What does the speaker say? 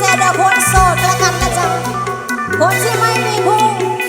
เดาคนโสดแล้วกันนะจ๊ะคนที่ไม่มีผู้